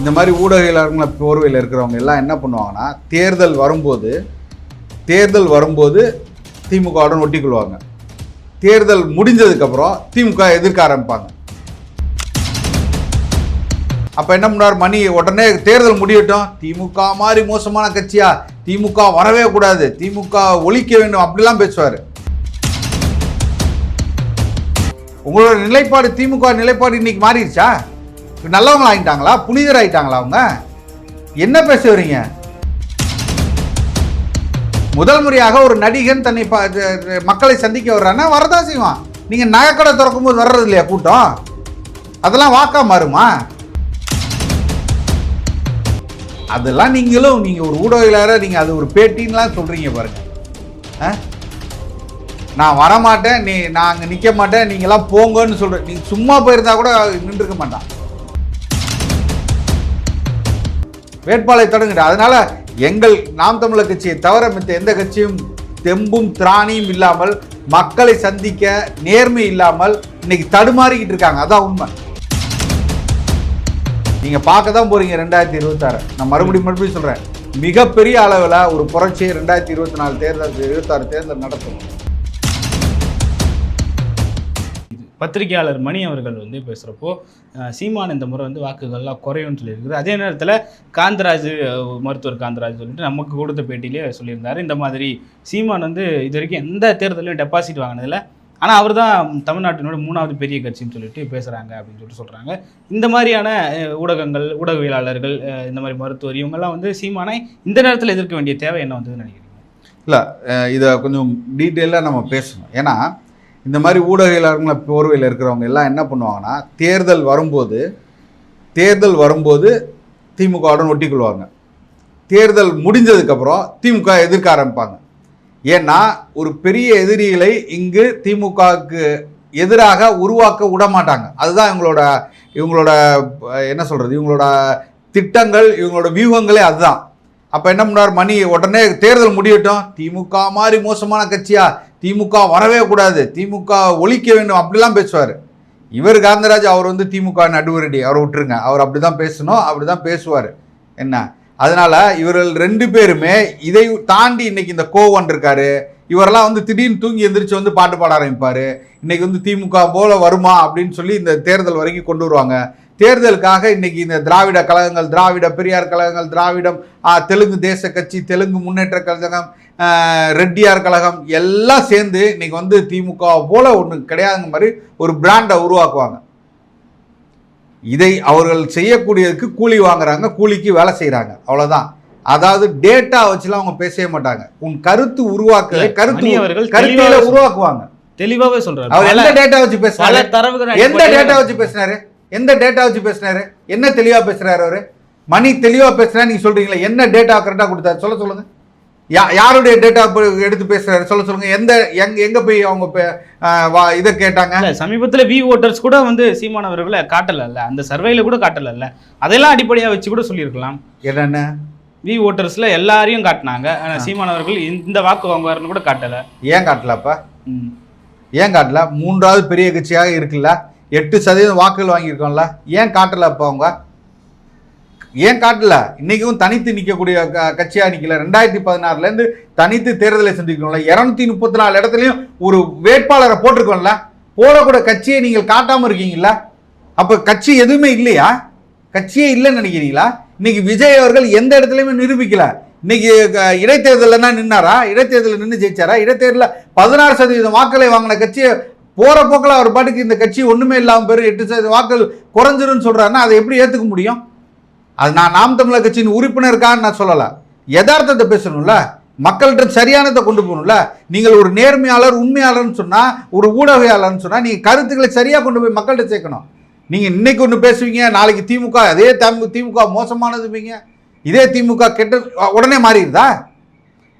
இந்த மாதிரி ஊடகங்கள போர்வையில் இருக்கிறவங்க எல்லாம் என்ன பண்ணுவாங்கன்னா தேர்தல் வரும்போது தேர்தல் வரும்போது திமுகவுடன் ஒட்டிக்கொள்வாங்க தேர்தல் முடிஞ்சதுக்கப்புறம் திமுக எதிர்க்க ஆரம்பிப்பாங்க. அப்போ என்ன பண்ணார் மணி உடனே தேர்தல் முடியட்டும். திமுக மாதிரி மோசமான கட்சியா? திமுக வரவே கூடாது. திமுக ஒழிக்க வேண்டும். அப்படிலாம் பேசுவார். உங்களோட நிலைப்பாடு திமுக நிலைப்பாடு இன்னைக்கு மாறிடுச்சா? நல்லவங்களா ஆயிட்டாங்களா புனிதர் ஆயிட்டாங்களா அவங்க? என்ன பேச வரீங்க முதல் முறையாக ஒரு நடிகன் தன்னை மக்களை சந்திக்க வர்றான்னா வரதான் செய்வான். நீங்கள் நகைக்கடை திறக்கும் போது வர்றது இல்லையா கூட்டம்? அதெல்லாம் வாக்கா மாறுமா? அதெல்லாம் நீங்களும் நீங்கள் ஒரு ஊடகவியலாளர் நீங்கள் அது ஒரு பேட்டின்லாம் சொல்கிறீங்க பாருங்க. ஆ? நான் வரமாட்டேன் நீ நான் அங்கே நிற்க மாட்டேன் நீங்களாம் போங்கன்னு சொல்கிறேன் நீ சும்மா போயிருந்தா கூட நின்றுக்க மாட்டான். வேட்பாளரை தொடங்குங்க அதனால எங்கள் நாம் தமிழர் கட்சியை தவிர மித்த எந்த கட்சியும் தெம்பும் திராணியும் இல்லாமல் மக்களை சந்திக்க நேர்மை இல்லாமல் இன்னைக்கு தடுமாறிக்கிட்டு இருக்காங்க. அதான் உண்மை. நீங்க பார்க்க தான் போறீங்க ரெண்டாயிரத்தி இருபத்தாறு. நான் மறுபடியும் மறுபடியும் சொல்றேன். மிகப்பெரிய அளவில் ஒரு புரட்சியை ரெண்டாயிரத்தி இருபத்தி நாலு தேர்தல் இருபத்தாறு தேர்தல் நடத்தும். பத்திரிகையாளர் மணி அவர்கள் வந்து பேசுகிறப்போ சீமான் இந்த முறை வந்து வாக்குகள்லாம் குறையும்னு சொல்லியிருக்காரு அதே நேரத்தில் காந்தராஜ் மருத்துவர் காந்தராஜ் சொல்லிட்டு நமக்கு கொடுத்த பேட்டியிலே சொல்லியிருந்தார். இந்த மாதிரி சீமான் வந்து இது வரைக்கும் எந்த தேர்தலையும் டெபாசிட் வாங்கினதில்ல. ஆனால் அவர் தான் தமிழ்நாட்டினோட மூணாவது பெரிய கட்சின்னு சொல்லிட்டு பேசுகிறாங்க அப்படின்னு சொல்லிட்டு சொல்கிறாங்க இந்த மாதிரியான ஊடகங்கள் ஊடகவியலாளர்கள் இந்த மாதிரி மருத்துவர் இவங்கெல்லாம் வந்து சீமானை இந்த நேரத்தில் எதிர்க்க வேண்டிய தேவை என்ன வந்ததுன்னு நினைக்கிறீங்க? இல்லை இதை கொஞ்சம் டீட்டெயிலாக நம்ம பேசணும். ஏன்னா இந்த மாதிரி ஊடகங்கள போர்வையில் இருக்கிறவங்க எல்லாம் என்ன பண்ணுவாங்கன்னா தேர்தல் வரும்போது தேர்தல் வரும்போது திமுகவுடன் ஒட்டிக்கொள்வாங்க தேர்தல் முடிஞ்சதுக்கப்புறம் திமுக எதிர்க்க ஆரம்பிப்பாங்க. ஏன்னா ஒரு பெரிய எதிரிகளை இங்கு திமுகவுக்கு எதிராக உருவாக்க விட மாட்டாங்க. அதுதான் இவங்களோட இவங்களோட என்ன சொல்கிறது இவங்களோட திட்டங்கள் இவங்களோட வியூகங்களே அதுதான். அப்போ என்ன பண்ணார் மணி உடனே தேர்தல் முடியட்டும். திமுக மாதிரி மோசமான கட்சியா திமுக வரவே கூடாது. திமுக ஒழிக்க வேண்டும் அப்படிலாம் பேசுவார். இவர் காந்தராஜ் அவர் வந்து திமுக நடுவரடி. அவரை விட்டுருங்க. அவர் அப்படி தான் பேசணும் அப்படி தான் பேசுவார். என்ன? அதனால் இவர்கள் ரெண்டு பேருமே இதை தாண்டி இன்னைக்கு இந்த கோவன் இருக்காரு இவரெல்லாம் வந்து திடீர்னு தூங்கி எந்திரிச்சு வந்து பாட்டு பாட ஆரம்பிப்பார். இன்றைக்கி வந்து திமுக போல் வருமா அப்படின்னு சொல்லி இந்த தேர்தல் வரைக்கும் கொண்டு வருவாங்க. தேர்தலுக்காக இன்னைக்கு இந்த திராவிட கழகங்கள் திராவிட பெரியார் கழகங்கள் திராவிடம் தெலுங்கு தேச கட்சி தெலுங்கு முன்னேற்ற கழகம் ரெட்டியார் கழகம் எல்லாம் சேர்ந்து இன்னைக்கு வந்து திமுக போல ஒன்று கிடையாதுங்க மாதிரி ஒரு பிராண்டை உருவாக்குவாங்க. இதை அவர்கள் செய்யக்கூடியதுக்கு கூலி வாங்குறாங்க கூலிக்கு வேலை செய்கிறாங்க அவ்வளவுதான். அதாவது டேட்டா வச்சுலாம் அவங்க பேசவே மாட்டாங்க. உன் கருத்து உருவாக்க இல்ல, கருத்து அவர்கள் உருவாக்குவாங்க. தெளிவாகவே சொல்றாரு. அவர் எந்த டேட்டா வச்சு பேசுறாரு? எந்த டேட்டா வச்சு பேசினாரு எந்த டேட்டா வச்சு பேசினாரு? என்ன தெளிவா பேசுறாரு அவரு? மணி தெளிவா பேசுறா நீங்க சொல்றீங்களா என்ன டேட்டா கரெக்டா கொடுத்தாரு? சொல்ல சொல்லுங்க. யா யாருடைய டேட்டா எடுத்து பேசுறாரு? சொல்ல சொல்லுங்க. எந்த எங்க எங்க போய் அவங்க வா- இதை கேட்டாங்க? சமீபத்துல வி ஓட்டர்ஸ் கூட வந்து சீமானவர்களை காட்டல அந்த சர்வேல கூட காட்டல அதெல்லாம் அடிப்படையா வச்சு கூட சொல்லியிருக்கலாம். என்னென்ன? வி ஓட்டர்ஸ்ல எல்லாரையும் காட்டினாங்க. ஆனா சீமானவர்கள் இந்த வாக்கு வாங்குவாருன்னு கூட காட்டல. ஏன் காட்டலப்பா? ம். ஏன் காட்டல? மூன்றாவது பெரிய கட்சியாக இருக்குல்ல? எட்டு சதவீதம் வாக்குகள் வாங்கியிருக்கோம்ல. ஏன் காட்டல அப்போ அவங்க? ஏன் காட்டல? இன்னைக்கும் தனித்து நிற்கக்கூடிய க- கட்சியாக நிக்கல. ரெண்டாயிரத்தி பதினாறுலேருந்து தனித்து தேர்தலை சந்திக்கணும்ல. இரநூத்தி முப்பத்தி நாலு இடத்துலையும் ஒரு வேட்பாளரை போட்டிருக்கோம்ல. போடக்கூட கட்சியை நீங்கள் காட்டாமல் இருக்கீங்களா அப்போ கட்சி எதுவுமே இல்லையா? கட்சியே இல்லைன்னு நினைக்கிறீங்களா? இன்னைக்கு விஜய் அவர்கள் எந்த இடத்துலையுமே நிரூபிக்கல. இன்னைக்கு இடைத்தேர்தலில் தான் நின்னாரா? இடைத்தேர்தலில் நின்று ஜெயிச்சாரா? இடைத்தேர்தலில் பதினாறு சதவீதம் வாக்களை வாங்கின கட்சியை போகிற போக்கில் அவர் பாட்டுக்கு இந்த கட்சி ஒன்றுமே இல்லாமல் பெரும் எட்டு சதவீத வாக்குகள் குறைஞ்சிருன்னு சொல்கிறாருன்னா அதை எப்படி ஏற்றுக்க முடியும்? அது நான் நாம் தமிழர் கட்சியின் உறுப்பினருக்கான்னு நான் சொல்லலை. யதார்த்தத்தை பேசணும்ல. மக்கள்கிட்ட சரியானதை கொண்டு போகணும்ல. நீங்கள் ஒரு நேர்மையாளர் உண்மையாளர்னு சொன்னால் ஒரு ஊடகையாளர்னு சொன்னால் நீங்கள் கருத்துக்களை சரியாக கொண்டு போய் மக்கள்கிட்ட சேர்க்கணும். நீங்கள் இன்னைக்கு ஒன்று பேசுவீங்க நாளைக்கு திமுக அதே திமுக மோசமானதுவீங்க இதே திமுக கெட்ட உடனே மாறிடுதா?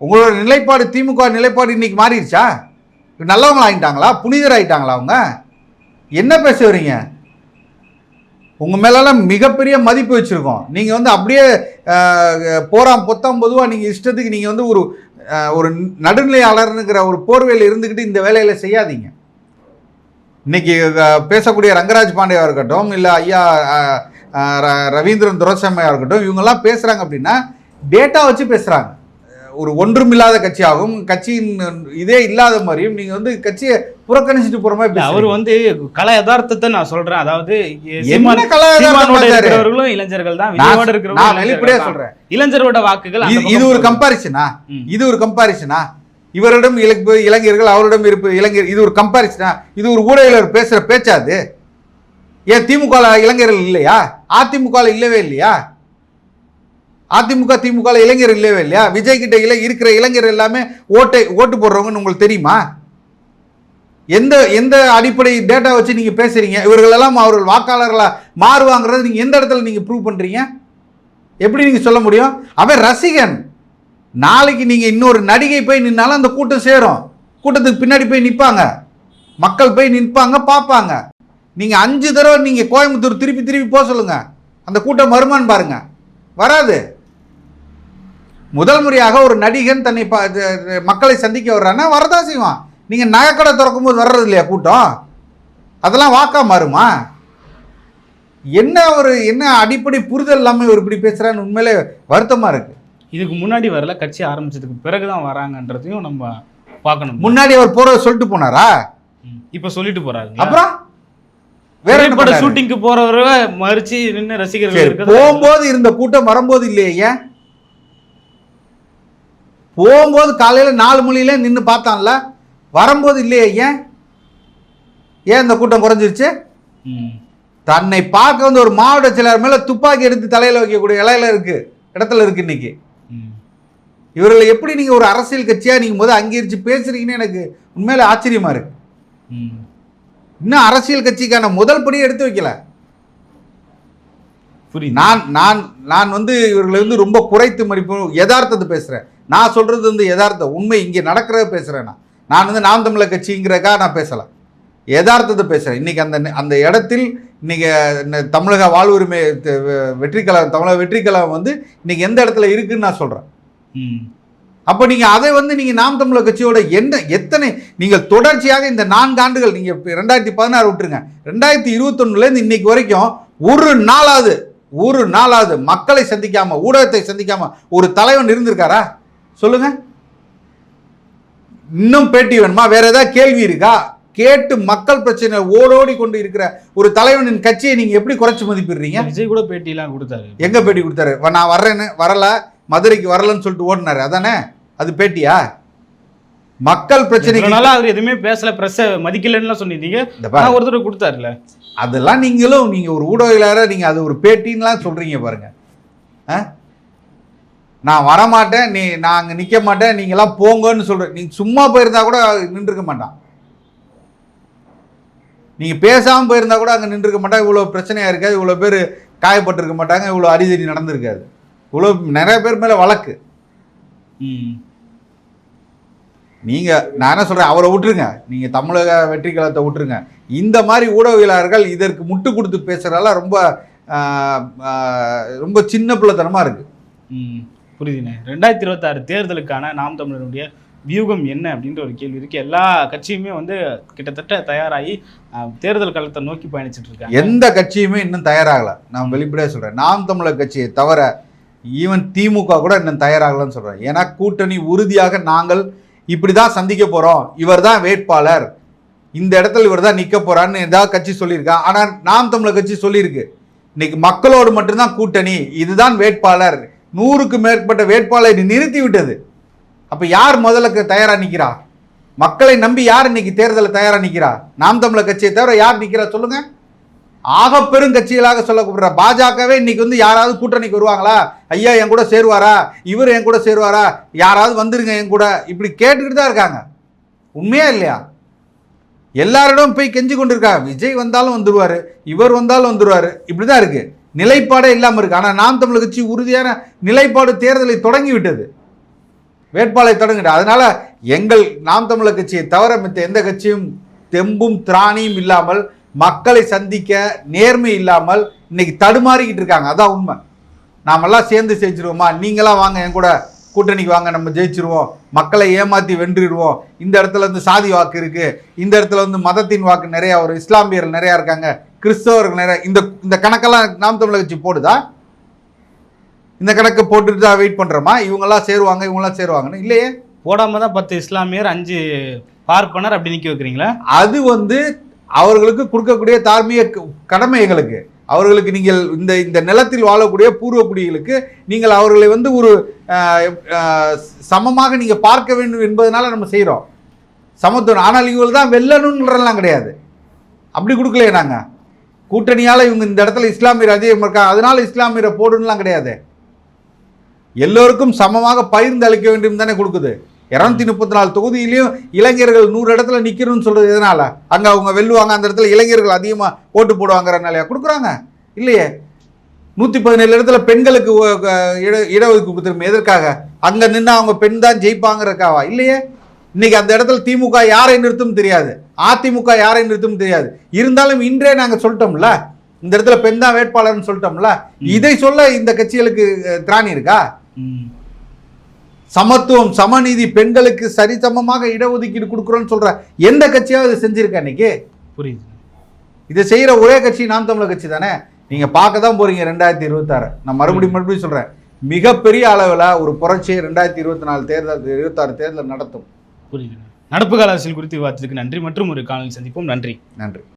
உங்களோட நிலைப்பாடு திமுக நிலைப்பாடு இன்னைக்கு மாறிடுச்சா? நல்லவங்க ஆகிட்டாங்களா புனிதர் ஆகிட்டாங்களா அவங்க? என்ன பேச வரீங்க உங்கள் மேலெல்லாம் மிகப்பெரிய மதிப்பு வச்சுருக்கோம். நீங்கள் வந்து அப்படியே அஹ், போறாம் பொத்தாம் பொதுவாக நீங்கள் இஷ்டத்துக்கு நீங்கள் வந்து ஒரு ஒரு நடுநிலையாளர்னுங்கிற ஒரு போர்வையில் இருந்துக்கிட்டு இந்த வேலையில் செய்யாதீங்க. இன்னைக்கு பேசக்கூடிய ரங்கராஜ் பாண்டேவா இருக்கட்டும் இல்லை ஐயா ர- ரவீந்திரன் துரைசாமியாக இருக்கட்டும் இவங்கெல்லாம் பேசுகிறாங்க அப்படின்னா டேட்டா வச்சு பேசுகிறாங்க ஒரு ஒன்றுமில்லாத கட்சியாகவும் கட்சியின் இதே இல்லாத மாதிரியும் நீங்கள் வந்து கட்சியை புறக்கணிச்சிட்டு போகிற மாதிரி அவர். வந்து கல யதார்த்தத்தை நான் சொல்றேன் அதாவது? இருக்கிறவர்களும் இளைஞர்கள் தான் விஜயோட இருக்கிறவங்க வெளிப்படையா. சொல்றேன் இளைஞரோட வாக்குகள் இது ஒரு. கம்பாரிசனா. இது ஒரு கம்பாரிசனா இவரிடம் இலக்கு இளைஞர்கள் அவரிடம் இருப்பு இளைஞர் இது ஒரு கம்பாரிசனா இது ஒரு ஊடகத்தில் பேசுற பேச்சா அது ஏன் திமுக இளைஞர்கள் இல்லையா அதிமுக இல்லவே இல்லையா அதிமுக திமுக இளைஞர் இல்லவே இல்லையா? விஜய் கிட்ட இருக்கிற இளைஞர் எல்லாமே ஓட்டை ஓட்டு போடுறவங்கன்னு உங்களுக்கு தெரியுமா? எந்த எந்த அடிப்படை டேட்டா வச்சு நீங்க பேசுறீங்க? இவர்கள் எல்லாம் அவர்கள் வாக்காளர்களா மாறுவாங்கிறது நீங்க எந்த இடத்துல நீங்க ப்ரூவ் பண்றீங்க? எப்படி நீங்க சொல்ல முடியும்? அவன் ரசிகன். நாளைக்கு நீங்க இன்னொரு நடிகை போய் நின்னாலும் அந்த கூட்டம் சேரும். கூட்டத்துக்கு பின்னாடி போய் நிற்பாங்க மக்கள் போய் நிற்பாங்க பார்ப்பாங்க. நீங்க அஞ்சு தடவை நீங்க கோயம்புத்தூர் திருப்பி திருப்பி போக சொல்லுங்க. அந்த கூட்டம் வருமானு பாருங்க. வராது. முதல் முறையாக ஒரு நடிகன் தன்னை ப- மக்களை சந்திக்க வர்றான்னா வரதான் செய்வான். நீங்க நகைக்கடை திறக்கும் போது வர்றது இல்லையா கூட்டம்? அதெல்லாம் வாக்கா மாறுமா? என்ன ஒரு என்ன அடிப்படை புரிதல் இல்லாமல் இவர் இப்படி பேசுறான்னு உண்மையிலே வருத்தமா இருக்கு. இதுக்கு முன்னாடி வரல கட்சி ஆரம்பிச்சதுக்கு பிறகுதான் வராங்கன்றதையும் நம்ம பார்க்கணும். முன்னாடி அவர் போற சொல்லிட்டு போனாரா. இப்ப சொல்லிட்டு போறாரு அப்புறம்? வேற பண்ணாரு? ஷூட்டிங்க்கு போறவரை மறிச்சு நின்று ரசிகர்கள் போகும்போது இருந்த கூட்டம் வரும்போது இல்லையே ஏன்? போகும்போது காலையில நாலு மணில நின்று பார்த்தான்ல வரும்போது இல்லையே ஏன்? ஏன் இந்த கூட்டம் குறைஞ்சிருச்சு. தன்னை பார்க்க வந்து ஒரு மாவட்ட செயலர் மேல துப்பாக்கி எடுத்து தலையில வைக்கக்கூடிய இலையில இருக்கு இடத்துல இருக்கு இன்னைக்கு. இவர்களை எப்படி நீங்க ஒரு அரசியல் கட்சியா நீங்க முத அங்கீகரிச்சு பேசுறீங்கன்னு எனக்கு உண்மையில ஆச்சரியமா இருக்கு. இன்னும் அரசியல் கட்சிக்கான முதல் படியை எடுத்து வைக்கல. நான் நான் நான் வந்து இவர்களை வந்து ரொம்ப குறைத்து மதிப்பு யதார்த்தத்தை பேசுறேன். நான் சொல்றது வந்து யதார்த்தம் உண்மை இங்கே நடக்கிறத பேசுறேன் நான். நான் வந்து நாம் தமிழர் கட்சிங்கிறக்கா நான் பேசல. யதார்த்தத்தை பேசுறேன். இன்னைக்கு அந்த அந்த இடத்தில் இன்னைக்கு ந- தமிழக வாழ்வுரிமை வெற்றிக்கழகம் தமிழக வெற்றிக்கழகம் வந்து இன்னைக்கு எந்த இடத்துல இருக்குன்னு நான் சொல்றேன். ம். அப்போ நீங்க அதை வந்து நீங்க நாம் தமிழர் கட்சியோட என்ன எத்தனை நீங்கள் தொடர்ச்சியாக இந்த நான்கு ஆண்டுகள் நீங்க இப்ப ரெண்டாயிரத்தி பதினாறு விட்டுருங்க. ரெண்டாயிரத்தி இருபத்தொன்னுல இருந்து இன்னைக்கு வரைக்கும் ஒரு நாளாவது ஒரு நாளாவது மக்களை சந்திக்காம ஊடகத்தை சந்திக்காம ஒரு தலைவன் இருந்திருக்காரா? சொல்லுங்க. இன்னும் பேட்டி வேணுமா? வேற ஏதாவது கேள்வி இருக்கா? கேட்டு மக்கள் பிரச்சனை ஓடோடி கொண்டு இருக்கிற ஒரு தலைவனின் கட்சியை நீங்க எப்படி குறைச்சு மதிப்பிடுறீங்க? விஜய் கூட பேட்டிலாம் கொடுத்தாரு. எங்க பேட்டி கொடுத்தாரு? நான் வர்றேன்னு வரல மதுரைக்கு வரலன்னு சொல்லிட்டு ஓடினாரு. அதானே? அது பேட்டியா? மக்கள் இவ்வளவு பிரச்சனைக்கு நாளா அவர் எதுவுமே பேசல பிரஸ் மதிக்கலன்னு சொன்னீங்க ஒருத்தர் கொடுத்தாருல. அதெல்லாம் நீங்களும் நீங்க ஒரு ஊடகவியலாளர் நீங்க அது ஒரு பேட்டின்லாம் சொல்றீங்க பாருங்க. ஆ? நான் வரமாட்டேன் நீ நான் அங்க நிக்க மாட்டேன் நீங்க எல்லாம் போங்கன்னு சொல்றேன் நீங்க சும்மா போயிருந்தா கூட நின்றுக்க மாட்டான். நீங்க பேசாம போயிருந்தா கூட அங்க நின்றுக்க மாட்டாங்க இவ்வளவு பிரச்சனையா இருக்காது இவ்வளவு பேர் காயப்பட்டிருக்க மாட்டாங்க இவ்வளவு அடிதடி நடந்திருக்காது. இவ்வளவு நிறைய பேர் மேல வழக்கு. ம். நீங்க நான் என்ன சொல்றேன் அவரை விட்டுருங்க. நீங்க தமிழக வெற்றி கழகத்தை விட்டுருங்க. இந்த மாதிரி ஊடகவியலாளர்கள் இதற்கு முட்டு கொடுத்து பேசுறதால ரொம்ப ரொம்ப சின்ன பிள்ளைத்தனமா இருக்கு. ம். புரியுதுண்ணே ரெண்டாயிரத்தி இருபத்தாறு தேர்தலுக்கான நாம் தமிழருடைய வியூகம் என்ன அப்படின்ற ஒரு கேள்வி இருக்கு. எல்லா கட்சியுமே வந்து கிட்டத்தட்ட தயாராகி தேர்தல் களத்தை நோக்கி பயணிச்சுட்டு இருக்காங்க எந்த கட்சியுமே இன்னும் தயாராகல. நான் வெளிப்படையாக சொல்றேன். நாம் தமிழர் கட்சியை தவிர ஈவன் திமுக கூட இன்னும் தயாராகலன்னு சொல்றேன். ஏன்னா கூட்டணி உறுதியாக நாங்கள் இப்படி தான் சந்திக்க போறோம். இவர் தான் வேட்பாளர். இந்த இடத்துல இவர் தான் நிற்க போறான்னு ஏதாவது கட்சி சொல்லியிருக்கா? ஆனால் நாம் தமிழர் கட்சி சொல்லியிருக்கு. இன்னைக்கு மக்களோடு மட்டும்தான் கூட்டணி. இதுதான் வேட்பாளர். நூறுக்கு மேற்பட்ட வேட்பாளரை நிறுத்திவிட்டது. அப்போ யார் முதலுக்கு தயாராக நிற்கிறா மக்களை நம்பி யார் இன்னைக்கு தேர்தலில் தயாராக நிற்கிறா நாம் தமிழர் கட்சியை தவிர யார் நிற்கிறா சொல்லுங்க. ஆக பெரும் கட்சிகளாக சொல்லப்படுற பாஜகவே இன்னைக்கு வந்து யாராவது கூட்டணிக்கு வருவாங்களா? ஐயா என் கூட சேருவாரா? இவர் என் கூட சேருவாரா? யாராவது வந்துருங்க என் கூட. இப்படி கேட்டுக்கிட்டு தான் இருக்காங்க. உண்மையா இல்லையா? எல்லாரிடம் போய் கெஞ்சி கொண்டு விஜய் வந்தாலும் வந்துடுவார் இவர் வந்தாலும் வந்துடுவார் இப்படி தான் இருக்குது நிலைப்பாடே இல்லாமல் இருக்கு. ஆனால் நாம் தமிழ் கட்சி உறுதியான நிலைப்பாடு தேர்தலை தொடங்கி விட்டது வேட்பாளரை தொடங்கிட்டு அதனால எங்கள் நாம் தமிழர் கட்சியை தவிர மித்த எந்த கட்சியும் தெம்பும் திராணியும் இல்லாமல் மக்களை சந்திக்க நேர்மை இல்லாமல் இன்னைக்கு தடுமாறிக்கிட்டு இருக்காங்க. அதான் உண்மை. நாமெல்லாம் சேர்ந்து ஜெயிச்சிருவோமா? நீங்களாம் வாங்க என் கூட கூட்டணிக்கு வாங்க நம்ம ஜெயிச்சிருவோம். மக்களை ஏமாற்றி வென்றிடுவோம். இந்த இடத்துல வந்து சாதி வாக்கு இருக்குது இந்த இடத்துல வந்து மதத்தின் வாக்கு நிறையா ஒரு இஸ்லாமியர்கள் நிறையா இருக்காங்க. கிறிஸ்தவர்கள் நிறைய இந்த இந்த கணக்கெல்லாம் நாம் தமிழர் கட்சி போடுதா? இந்த கணக்கு போட்டுட்டு தான் வெயிட் பண்ணுறோமா இவங்கெல்லாம் சேருவாங்க இவங்கெல்லாம் சேருவாங்கன்னு. இல்லையே? போடாம தான் பத்து இஸ்லாமியர் அஞ்சு பார்ப்பனர் அப்படி நிக்க வைக்கிறீங்களா? அது வந்து அவர்களுக்கு கொடுக்கக்கூடிய தார்மீக கடமை எங்களுக்கு. அவர்களுக்கு நீங்கள் இந்த இந்த நிலத்தில் வாழக்கூடிய பூர்வக்குடிகளுக்கு நீங்கள் அவர்களை வந்து ஒரு சமமாக நீங்கள் பார்க்க வேண்டும் என்பதனால நம்ம செய்கிறோம் சமத்துவம். ஆனால் இவங்க தான் வெல்லணுன்றலாம் கிடையாது. அப்படி கொடுக்கலையே நாங்கள் கூட்டணியால் இவங்க இந்த இடத்துல இஸ்லாமியர் அதிகம் இருக்காங்க அதனால இஸ்லாமியரை போடுன்னுலாம் கிடையாது. எல்லோருக்கும் சமமாக பகிர்ந்து அளிக்க வேண்டும் தானே கொடுக்குது. இரநூத்தி முப்பத்தி நாலு தொகுதியிலையும் இளைஞர்கள் நூறு இடத்துல நிற்கணும்னு சொல்கிறது எதனால்? அங்கே அவங்க வெல்லுவாங்க அந்த இடத்துல இளைஞர்கள் அதிகமாக ஓட்டு போடுவாங்கிறனாலையா கொடுக்குறாங்க. இல்லையே. நூற்றி பதினேழு இடத்துல பெண்களுக்கு இட இடஒதுக்கு கொடுத்துருமே எதற்காக? அங்கே நின்று அவங்க பெண் தான் ஜெயிப்பாங்கிறக்காவா இல்லையே. இன்னைக்கு அந்த இடத்துல திமுக யாரை நிறுத்தும் தெரியாது. அதிமுக யாரை நிறுத்தும் தெரியாது. இருந்தாலும் இன்றே நாங்கள் சொல்லிட்டோம்ல. இந்த இடத்துல பெண் தான் வேட்பாளர்னு சொல்லிட்டோம்ல. இதை சொல்ல இந்த கட்சிகளுக்கு திராணி இருக்கா. சமத்துவம் சமநீதி பெண்களுக்கு சரிசமமாக இடஒதுக்கீடு கொடுக்குறோன்னு சொல்ற எந்த கட்சியாவது இதை செஞ்சிருக்கா இன்னைக்கு? புரியுது. இதை செய்யற ஒரே கட்சி நாம் தமிழர் கட்சி தானே? நீங்க பார்க்க தான் போறீங்க ரெண்டாயிரத்தி இருபத்தாறு. நான் மறுபடியும் மறுபடியும் சொல்றேன். மிகப்பெரிய அளவில் ஒரு புரட்சியை ரெண்டாயிரத்தி இருபத்தி நாலு தேர்தல் இருபத்தாறு தேர்தல் நடத்தும். புரியுது நடப்பு கால அரசியல் குறித்து விவாதத்துக்கு நன்றி. மற்றும் ஒரு காணொலி சந்திப்போம். நன்றி. நன்றி.